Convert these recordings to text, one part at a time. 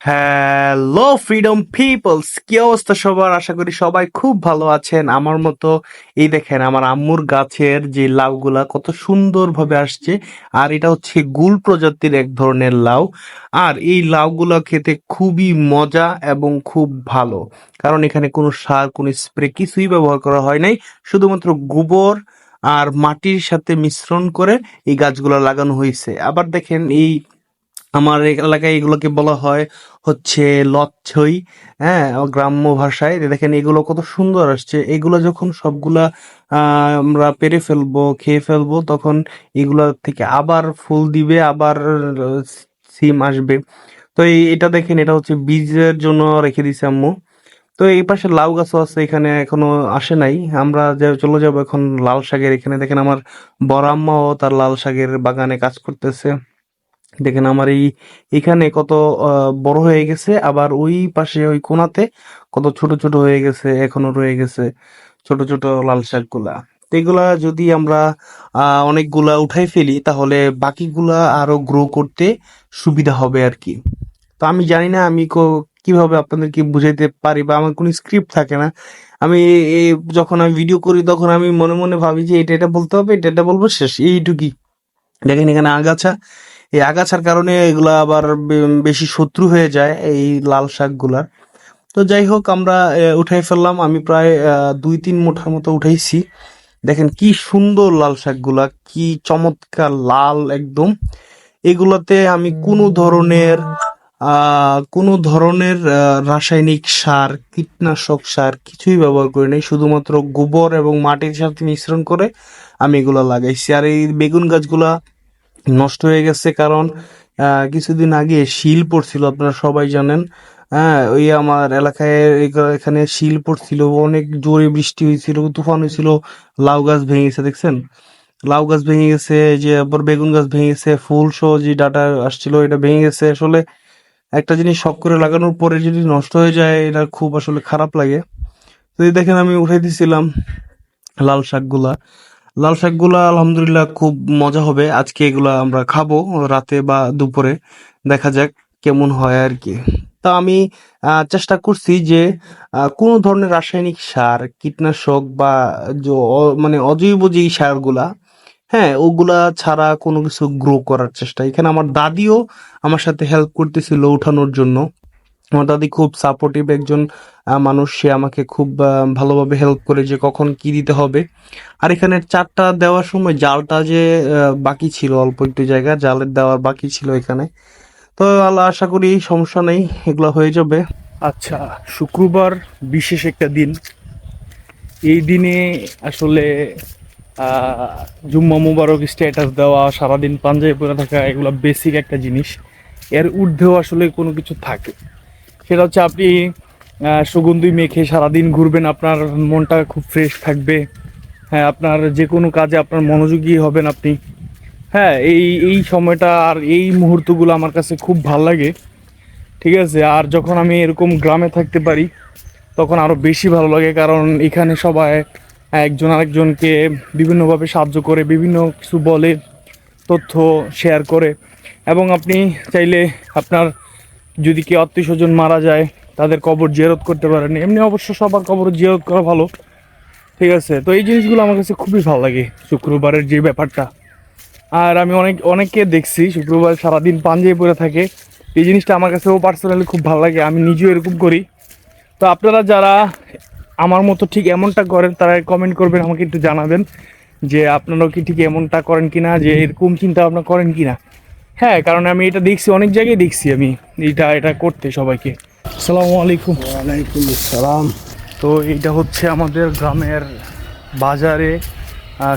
Hello freedom people's কি অবস্থা সবার? আশা করি সবাই খুব ভালো আছেন। আমার মতো, এই দেখেন, আমার আম্মুর গাছের যে লাউগুলা কত সুন্দরভাবে আসছে। আর এটা হচ্ছে গুল প্রজাতির এক ধরনের লাউ। আর এই লাউগুলা খেতে খুবই মজা এবং খুব ভালো। কারণ এখানে কোনো সার, কোনো স্প্রে কিছুই ব্যবহার করা হয় নাই। শুধুমাত্র গোবর আর মাটির সাথে মিশ্রণ করে এই গাছগুলো লাগানো হয়েছে। আবার দেখেন এই আমার এলাকায় এগুলোকে বলা হয় হচ্ছে লচ্ছই হ্যাঁ গ্রাম্য ভাষায়। দেখেন, এগুলো কত সুন্দর আসছে। এগুলো যখন সবগুলা আমরা পেরে ফেলব, খেয়ে ফেলব, তখন এগুলা থেকে আবার ফুল দিবে, আবার সিম আসবে। তো এটা দেখেন, এটা হচ্ছে বীজের জন্য রেখে দিছে আম্মু। তো এই পাশে লাউ গাছও আছে, এখানে এখনও আসে নাই। আমরা যে, চলে যাব এখন লাল শাকের। এখানে দেখেন, আমার বড় আম্মাও তার লাল শাকের বাগানে কাজ করতেছে। দেখেন আমার এই, এখানে কত বড় হয়ে গেছে, আবার ওই পাশে ওই কোনাতে কত ছোট ছোট হয়ে গেছে, এখনও রয়ে গেছে ছোট ছোট লাল শাকগুলা তো এগুলা যদি আমরা অনেকগুলা উঠাই ফেলি, তাহলে বাকিগুলা আরও গ্রো করতে সুবিধা হবে আর কি তো আমি জানি না আমি কীভাবে আপনাদেরকে বুঝাইতে পারি বা আমার কোনো স্ক্রিপ্ট থাকে না। আমি যখন আমি ভিডিও করি, তখন আমি মনে মনে ভাবি যে এটা এটা বলতে হবে, এটা এটা বলব, শেষ, এইটুকুই। দেখেন এখানে আগাছা, এই আগাছার কারণে এগুলা আবার বেশি শত্রু হয়ে যায় এই লাল শাকগুলার তো যাই হোক, আমরা উঠাই ফেললাম। আমি প্রায় দুই তিন মুঠার মতো উঠাইছি। দেখেন কি সুন্দর লাল শাকগুলা, কি চমৎকার লাল একদম। এগুলাতে আমি কোনো ধরনের কোনো ধরনের রাসায়নিক সার, কীটনাশক সার কিছুই ব্যবহার করি নাই। শুধুমাত্র গোবর এবং মাটির সাথে মিশ্রণ করে আমি এগুলা লাগাইছি। আর এই বেগুন গাছগুলা নষ্ট হয়ে গেছে কারণ কিছুদিন আগে শিল পড়ছিল, আপনারা সবাই জানেন। হ্যাঁ ওই আমার এলাকায় এখানে শিল পড়ছিল, অনেক জোরে বৃষ্টি হয়েছিল, তুফান হয়েছিল, লাউ গাছ ভেঙে গেছে, দেখছেন? লাউ গাছ ভেঙে গেছে, যে আবার বেগুন গাছ ভেঙে গেছে, ফুল সহ যে ডাটা আসছিল এটা ভেঙে গেছে। আসলে একটা জিনিস শখ করে লাগানোর পরে যদি নষ্ট হয়ে যায়, এটা খুব আসলে খারাপ লাগে। তো দেখেন আমি উঠাই দিছিলাম লাল শাকগুলা। লাল শাকগুলা আলহামদুলিল্লাহ খুব মজা হবে। আজকে এগুলা আমরা খাব রাতে বা দুপুরে। দেখা যাক কেমন হয় আর কি। তা আমি চেষ্টা করছি যে কোনো ধরনের রাসায়নিক সার, কীটনাশক বা মানে অজৈব যেই সারগুলা হ্যাঁ ওগুলা ছাড়া কোনো কিছু গ্রো করার চেষ্টা। এখানে আমার দাদিও আমার সাথে হেল্প করতেছিল উঠানোর জন্য। আমার দাদি খুব সাপোর্টিভ একজন মানুষ। সে আমাকে খুব ভালোভাবে হেল্প করে যে কখন কি দিতে হবে। আর এখানে চারটা দেওয়ার সময় জালটা যে বাকি ছিল, অল্প একটু জায়গা, জালের দেওয়ার বাকি ছিল এখানে। তো আল্লাহ, আশা করি সমস্যা নেই, এগুলো হয়ে যাবে। আচ্ছা শুক্রবার বিশেষ একটা দিন। এই দিনে আসলে জুম্মা মুবারক স্ট্যাটাস দেওয়া, সারাদিন পাঞ্জাবি পরে থাকা, এগুলো বেসিক একটা জিনিস। এর ঊর্ধ্বেও আসলে কোনো কিছু থাকে। সেটা হচ্ছে আপনি সুগন্ধি মেখে সারাদিন ঘুরবেন, আপনার মনটা খুব ফ্রেশ থাকবে। হ্যাঁ আপনার যে কোনো কাজে আপনার মনোযোগী হবেন আপনি। হ্যাঁ এই এই সময়টা আর এই মুহূর্তগুলো আমার কাছে খুব ভালো লাগে। ঠিক আছে, আর যখন আমি এরকম গ্রামে থাকতে পারি, তখন আরও বেশি ভালো লাগে, কারণ এখানে সবাই একজন আরেকজনকে বিভিন্নভাবে সাহায্য করে, বিভিন্ন কিছু বলে, তথ্য শেয়ার করে। এবং আপনি চাইলে আপনার যদি কেউ আত্মীয় স্বজন মারা যায়, তাদের কবর জিয়ারত করতে পারেন। এমনি অবশ্য সবার কবর জিয়ারত করা ভালো। ঠিক আছে? তো এই জিনিসগুলো আমার কাছে খুবই ভালো লাগে শুক্রবারের যে ব্যাপারটা। আর আমি অনেক, অনেককে দেখছি শুক্রবার সারাদিন পাঞ্জাবি পরে থাকে। এই জিনিসটা আমার কাছেও পার্সোনালি খুব ভালো লাগে। আমি নিজেও এরকম করি। তো আপনারা যারা আমার মতো ঠিক এমনটা করেন তারা কমেন্ট করবেন আমাকে একটু জানাবেন যে আপনারাও কি ঠিক এমনটা করেন কি না যে এরকম চিন্তা ভাবনা করেন কি না হ্যাঁ কারণ আমি এটা দেখছি অনেক জায়গায় দেখছি আমি এটা এটা করতে সবাইকে। আসসালামু আলাইকুম। ওয়ালাইকুম আসসালাম। তো এইটা হচ্ছে আমাদের গ্রামের বাজারে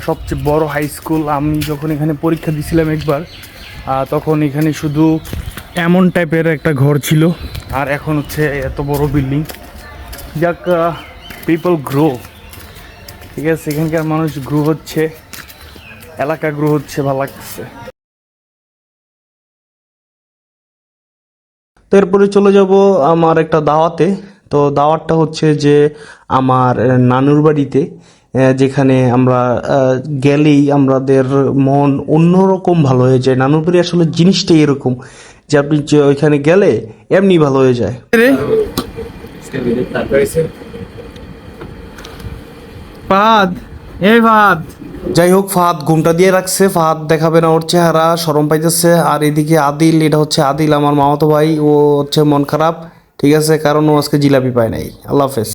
সবচেয়ে বড় হাই স্কুল আমি যখন এখানে পরীক্ষা দিছিলাম একবার তখন এখানে শুধু এমন টাইপের একটা ঘর ছিল। আর এখন হচ্ছে এত বড় বিল্ডিং যাক পিপল গ্রো ঠিক আছে এখানকার মানুষ গ্রো হচ্ছে এলাকা গ্রো হচ্ছে ভালো লাগছে তো এরপরে চলে যাব আমার একটা দাওয়াতে। তো দাওয়াতটা হচ্ছে যে আমার নানুর বাড়িতে যেখানে আমরা গেলেই আমাদের মন অন্যরকম ভালো হয়ে যায়। নানুর বাড়ি আসলে জিনিসটাই এরকম যে আপনি যে ওইখানে গেলে এমনি ভালো হয়ে যায়। ফাদ এই ফাদ যাই হোক, ফাহাদ ঘুমটা দিয়ে রাখছে। ফাহাদ দেখাবে না ওর চেহারা, সরম পাইতেছে। আর এদিকে আদিল, এটা হচ্ছে আদিল, আমার মামাতো ভাই। ও হচ্ছে মন খারাপ, ঠিক আছে? কারণ ও আজকে জিলাপি পায় নাই। আল্লাহ হাফেজ।